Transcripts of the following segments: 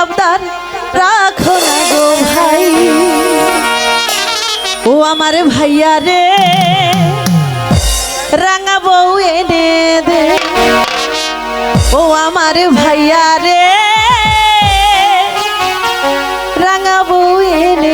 আবদার রাখো না গো ভাই। ও আমার ভাইয়া রে, রাঙা বউ এনে দে। ও আমার ভাইয়া রে, রাঙা বউ এনে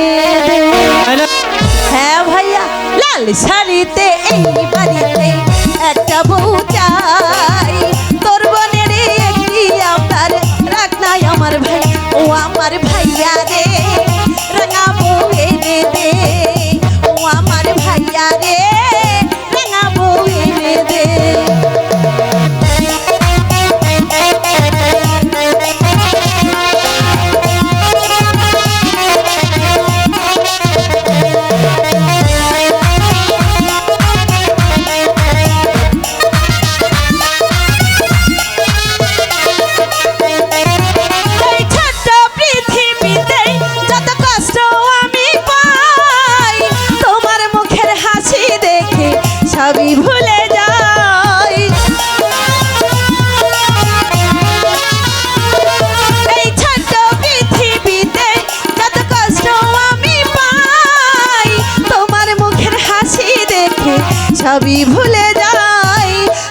সবই ভুলে যাই।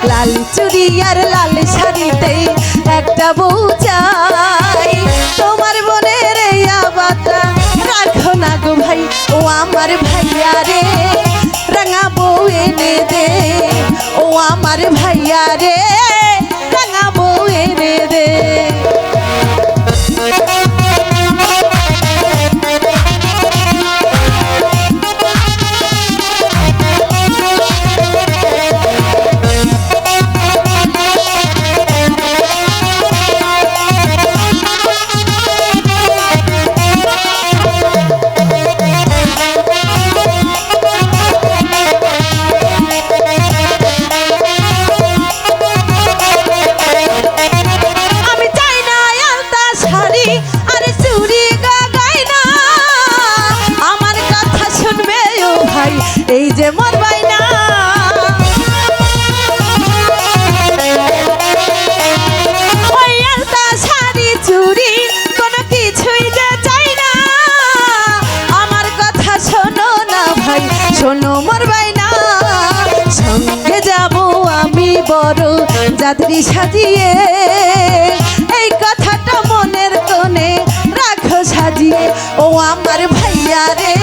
লাল চুড়ি আর লাল শাড়িতে একটা বউ চাই। তোমার বোনের আবাদটা রাখো না গো ভাই, ও আমার ভাইয়া রে। রাঙা বউ এনে দে, ও আমার ভাইয়া রে। বড় যাত্রী সাজিয়ে এই কথাটা মনের কোণে রাখো সাজিয়ে। ও আমার ভাইয়া রে